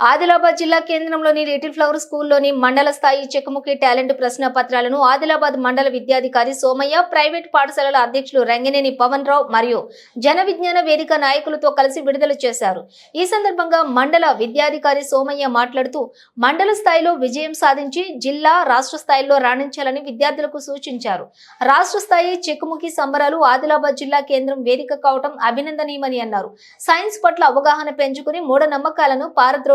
ఆదిలాబాద్ జిల్లా కేంద్రంలోని little flower స్కూల్లోని మండల స్థాయి చెక్కుముఖి టాలెంట్ ప్రశ్న పత్రాలను ఆదిలాబాద్ మండల విద్యాధికారి సోమయ్య ప్రైవేట్ పాఠశాలల అధ్యక్షులు రంగినేని పవన్ రావు మరియు జన విజ్ఞాన వేదిక నాయకులతో కలిసి విడుదల చేశారు. ఈ సందర్భంగా మండల విద్యాధికారి సోమయ్య మాట్లాడుతూ మండల స్థాయిలో విజయం సాధించి జిల్లా రాష్ట్ర స్థాయిలో రాణించాలని విద్యార్థులకు సూచించారు. రాష్ట్ర స్థాయి చెక్కుముఖి సంబరాలు ఆదిలాబాద్ జిల్లా కేంద్రం వేదిక కావటం అభినందనీయమని అన్నారు. సైన్స్ పట్ల అవగాహన పెంచుకుని మూఢనమ్మకాలను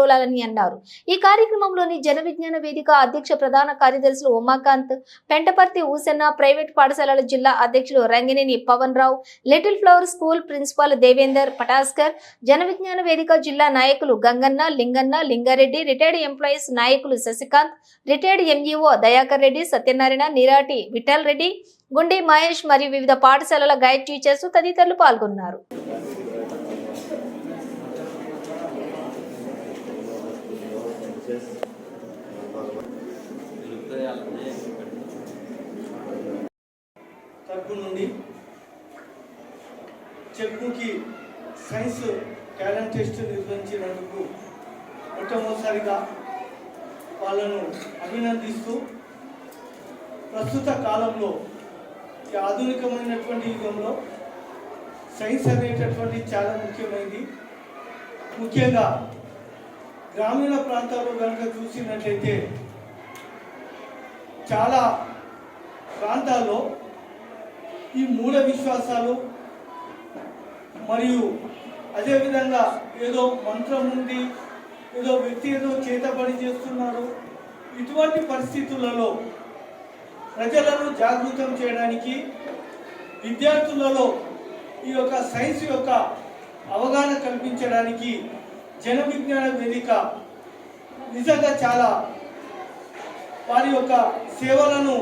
పారద్రోలాలని అన్నారు. ఈ కార్యక్రమంలోని జన విజ్ఞాన వేదిక అధ్యక్ష ప్రధాన కార్యదర్శులు ఉమాకాంత్ పెంటపర్తి ఊసన్న ప్రైవేట్ పాఠశాలల జిల్లా అధ్యక్షులు Rangineni Pavan Rao little flower school principal Devender Pataskar Jana Vignana Vedika జిల్లా నాయకులు గంగన్న లింగన్న లింగారెడ్డి రిటైర్డ్ ఎంప్లాయీస్ నాయకులు శశికాంత్ రిటైర్డ్ ఎంఈఓ దయాకర్ రెడ్డి సత్యనారాయణ నిరాటి విఠల్ రెడ్డి గుండి మహేష్ మరియు వివిధ పాఠశాలల గైడ్ టీచర్స్ తదితరులు పాల్గొన్నారు. తరపు నుండి చెక్కుకి సైన్స్ టాలెంట్ టెస్ట్ నిర్వహించినందుకు మొట్టమొదటిసారిగా వాళ్ళను అభినందిస్తూ ప్రస్తుత కాలంలో ఈ ఆధునికమైనటువంటి యుగంలో సైన్స్ అనేటటువంటి చాలా ముఖ్యమైనది. ముఖ్యంగా గ్రామీణ ప్రాంతాల్లో కనుక చూసినట్లయితే చాలా ప్రాంతాల్లో ఈ మూఢ విశ్వాసాలు మరియు అదేవిధంగా ఏదో మంత్రం ఉంది ఏదో వ్యక్తి ఏదో చేతబడి చేస్తున్నారు ఇటువంటి పరిస్థితులలో ప్రజలను జాగృతం చేయడానికి విద్యార్థులలో ఈ యొక్క సైన్స్ యొక్క అవగాహన కల్పించడానికి జన విజ్ఞాన వేదిక నిజంగా చాలా వారి యొక్క సేవలను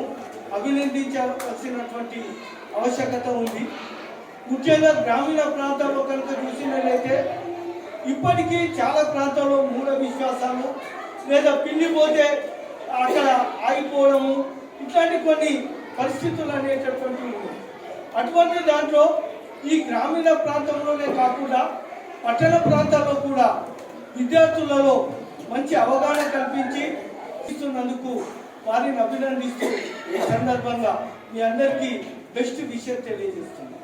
అభినందించవలసినటువంటి ఆవశ్యకత ఉంది. ముఖ్యంగా గ్రామీణ ప్రాంతాల్లో కనుక చూసినట్లయితే ఇప్పటికీ చాలా ప్రాంతాల్లో మూఢ విశ్వాసాలు లేదా పిండిపోతే అక్కడ ఆగిపోవడము ఇట్లాంటి కొన్ని పరిస్థితులు అనేటటువంటివి అటువంటి దాంట్లో ఈ గ్రామీణ ప్రాంతంలోనే కాకుండా పట్టణ ప్రాంతాల్లో కూడా విద్యార్థులలో మంచి అవగాహన కల్పించి ఇస్తున్నందుకు వారిని అభినందిస్తూ ఈ సందర్భంగా మీ అందరికీ బెస్ట్ విషయం తెలియజేస్తున్నాను.